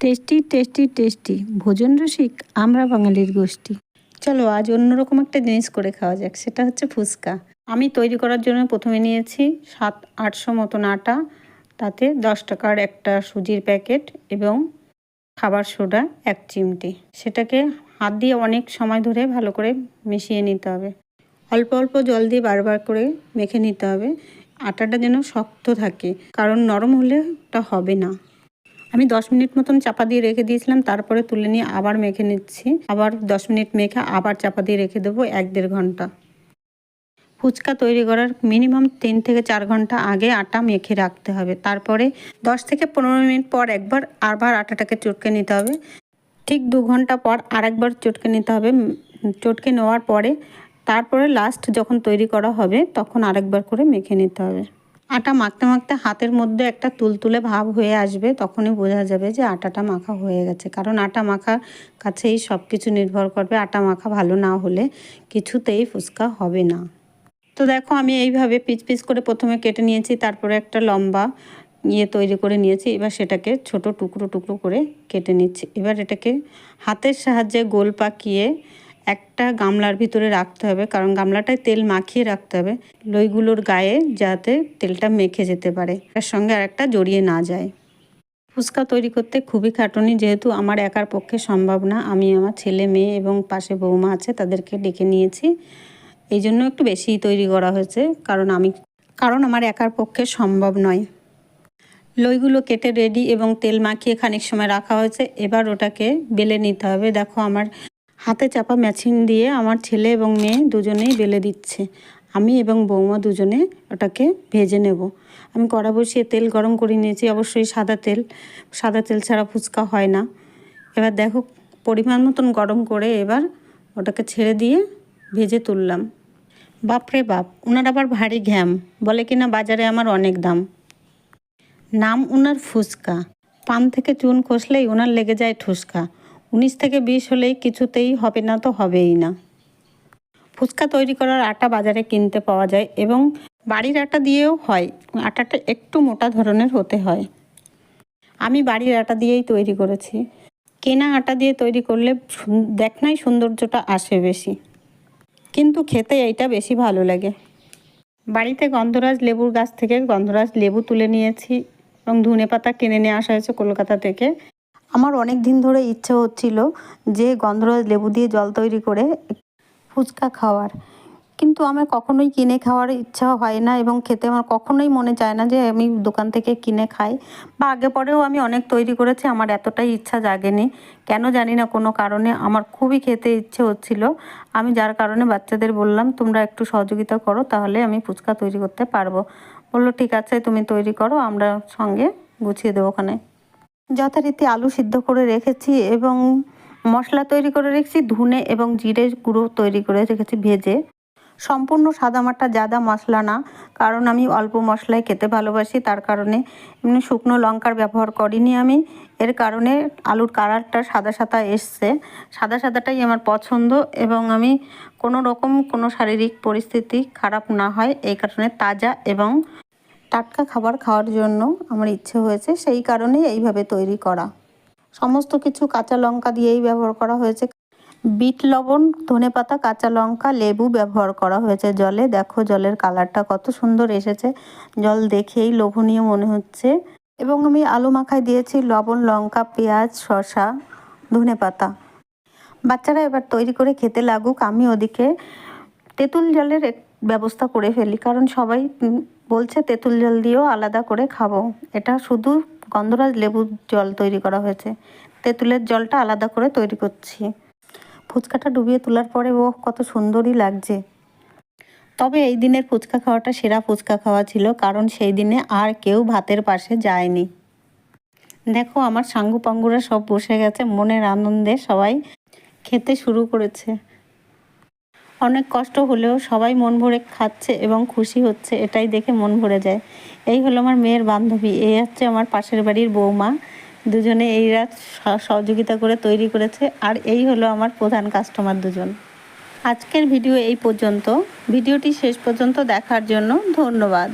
Tasty tasty tasty. ভোজন রসিক, আমরা বাঙালির গোষ্ঠী। চলো, আজ অন্যরকম একটা জিনিস করে খাওয়া যাক, সেটা হচ্ছে ফুচকা। আমি তৈরি করার জন্য প্রথমে নিয়েছি সাত, আটশো মতন আটা, তাতে দশ টাকার একটা সুজির প্যাকেট এবং খাবার সোডা, এক চিমটি। সেটাকে হাত দিয়ে অনেক সময় ধরে ভালো করে মিশিয়ে নিতে হবে। অল্প অল্প জল দিয়ে বারবার করে মেখে নিতে হবে। আটাটা যেন শক্ত থাকে, কারণ নরম হলে ওটা হবে না। আমি দশ মিনিট মতন চাপা দিয়ে রেখে দিয়েছিলাম, তারপরে তুলে নিয়ে আবার মেখে নিচ্ছি। আবার দশ মিনিট মেখে আবার চাপা দিয়ে রেখে দেবো এক দেড় ঘণ্টা। ফুচকা তৈরি করার মিনিমাম তিন থেকে চার ঘণ্টা আগে আটা মেখে রাখতে হবে। তারপরে দশ থেকে পনেরো মিনিট পর একবার আবার আটাটাকে চটকে নিতে হবে। ঠিক দু ঘণ্টা পর আরেকবার চটকে নিতে হবে। চটকে নেওয়ার পরে তারপরে লাস্ট যখন তৈরি করা হবে, তখন আরেকবার করে মেখে নিতে হবে। আটা মাখতে মাখতে হাতের মধ্যে একটা তুলতুলে ভাব হয়ে আসবে, তখনই বোঝা যাবে যে আটাটা মাখা হয়ে গেছে। কারণ আটা মাখা কাছেই সব কিছু নির্ভর করবে, আটা মাখা ভালো না হলে কিছুতেই ফুচকা হবে না। তো দেখো, আমি এইভাবে পিচ পিচ করে প্রথমে কেটে নিয়েছি, তারপরে একটা লম্বা ইয়ে তৈরি করে নিয়েছি, এবার সেটাকে ছোট টুকরো টুকরো করে কেটে নিচ্ছি। এবার এটাকে হাতের সাহায্যে গোল পাকিয়ে একটা গামলার ভিতরে রাখতে হবে, কারণ গামলাটায় তেল মাখিয়ে রাখতে হবে লইগুলোর গায়ে যাতে তেলটা মেখে যেতে পারে তার সঙ্গে আর একটা জড়িয়ে না যায়। ফুচকা তৈরি করতে খুবই খাটুনি, যেহেতু আমার একার পক্ষে সম্ভব না, আমি আমার ছেলে, মেয়ে এবং পাশে বৌমা আছে, তাদেরকে ডেকে নিয়েছি। এই জন্য একটু বেশিই তৈরি করা হয়েছে, কারণ আমি, কারণ আমার একার পক্ষে সম্ভব নয়। লইগুলো কেটে রেডি এবং তেল মাখিয়ে খানিক সময় রাখা হয়েছে, এবার ওটাকে বেলে নিতে হবে। দেখো আমার হাতে চাপা মেশিন দিয়ে আমার ছেলে এবং মেয়ে দুজনেই বেলে দিচ্ছে। আমি এবং বৌমা দুজনে ওটাকে ভেজে নেব। আমি কড়া বসিয়ে তেল গরম করে নিয়েছি, অবশ্যই সাদা তেল। সাদা তেল ছাড়া ফুচকা হয় না। এবার দেখো, পরিমাণ মতন গরম করে এবার ওটাকে ছেড়ে দিয়ে ভেজে তুললাম। বাপরে বাপ ওনার আবার ভারী ঘ্যাম। বলে কিনা বাজারে আমার অনেক দাম। নাম ওনার ফুচকা। পান থেকে চুন কষলেই ওনার লেগে যায় ঠুসকা। উনিশ থেকে বিশ হলেই কিছুতেই হবে না, তো হবেই না। ফুচকা তৈরি করার আটা বাজারে কিনতে পাওয়া যায় এবং বাড়ির আটা দিয়েও হয়। আটাটা একটু মোটা ধরনের হতে হয়। আমি বাড়ির আটা দিয়েই তৈরি করেছি। কেনা আটা দিয়ে তৈরি করলে দেখনাই সৌন্দর্যটা আসে বেশি। কিন্তু খেতে এইটা বেশি ভালো লাগে। বাড়িতে গন্ধরাজ লেবুর গাছ থেকে গন্ধরাজ লেবু তুলে নিয়েছি এবং ধনে পাতা কিনে নিয়ে আসা হয়েছে কলকাতা থেকে। আমার অনেক দিন ধরে ইচ্ছে হচ্ছিল যে গন্ধরাজ লেবু দিয়ে জল তৈরি করে ফুচকা খাওয়ার। কিন্তু আমার কখনোই কিনে খাওয়ার ইচ্ছা হয় না এবং খেতে আমার কখনোই মনে চায় না যে আমি দোকান থেকে কিনে খাই। বা আগে পরেও আমি অনেক তৈরি করেছি, আমার এতটাই ইচ্ছা জাগেনি। কেন জানি না, কোনো কারণে আমার খুবই খেতে ইচ্ছে হচ্ছিল। আমি যার কারণে বাচ্চাদের বললাম, তোমরা একটু সহযোগিতা করো, তাহলে আমি ফুচকা তৈরি করতে পারব। বলল, ঠিক আছে, তুমি তৈরি করো, আমরা সঙ্গে গুছিয়ে দেবো ওখানে। যথারীতি আলু সিদ্ধ করে রেখেছি এবং মশলা তৈরি করে রেখেছি, ধুনে এবং জিরে গুঁড়ো তৈরি করে রেখেছি ভেজে। সম্পূর্ণ সাদামাটা জাদা মশলা না, কারণ আমি অল্প মশলায় খেতে ভালোবাসি, তার কারণে এমনি শুকনো লঙ্কার ব্যবহার করিনি আমি। এর কারণে আলুর কালারটা সাদা সাদা এসছে। সাদা সাদাটাই আমার পছন্দ এবং আমি কোনো রকম কোনো শারীরিক পরিস্থিতি খারাপ না হয়, এই কারণে তাজা এবং টাটকা খাবার খাওয়ার জন্য আমার ইচ্ছে হয়েছে সেই কারণেই এইভাবে তৈরি করা। সমস্ত কিছু কাঁচা লঙ্কা দিয়েই ব্যবহার করা হয়েছে। বিট লবণ, ধনে পাতা, কাঁচা লঙ্কা, লেবু ব্যবহার করা হয়েছে জলে। দেখো জলের কালারটা কত সুন্দর এসেছে। জল দেখেই লোভনীয় মনে হচ্ছে। এবং আমি আলু মাখায় দিয়েছি লবণ, লঙ্কা, পেঁয়াজ, শসা, ধনে পাতা। বাচ্চারা এবার তৈরি করে খেতে লাগুক। আমি ওদিকে তেঁতুল জলের ব্যবস্থা করে ফেলি। কারণ সবাই বলছে, তেঁতুল জল দিয়েও আলাদা করে খাব। এটা শুধু গন্ধরাজ লেবুর জল তৈরি করা হয়েছে। তেঁতুলের জলটা আলাদা করে তৈরি করছি। ফুচকাটা ডুবিয়ে তোলার পরে ও কত সুন্দরই লাগছে। তবে এই দিনের ফুচকা খাওয়াটা সেরা ফুচকা খাওয়া ছিল, কারণ সেই দিনে আর কেউ ভাতের পাশে যায়নি। দেখো, আমার সাঙ্গু পাঙ্গুরা সব বসে গেছে, মনের আনন্দে সবাই খেতে শুরু করেছে। অনেক কষ্ট হলেও সবাই মন ভরে খাচ্ছে এবং খুশি হচ্ছে, এটাই দেখে মন ভরে যায়। এই হলো আমার মেয়ের বান্ধবী এই হচ্ছে আমার পাশের বাড়ির বৌমা। দুজনে এই রাত সহযোগিতা করে তৈরি করেছে, আর এই হলো আমার প্রধান কাস্টমার দুজন। আজকের ভিডিও এই পর্যন্ত। ভিডিওটি শেষ পর্যন্ত দেখার জন্য ধন্যবাদ।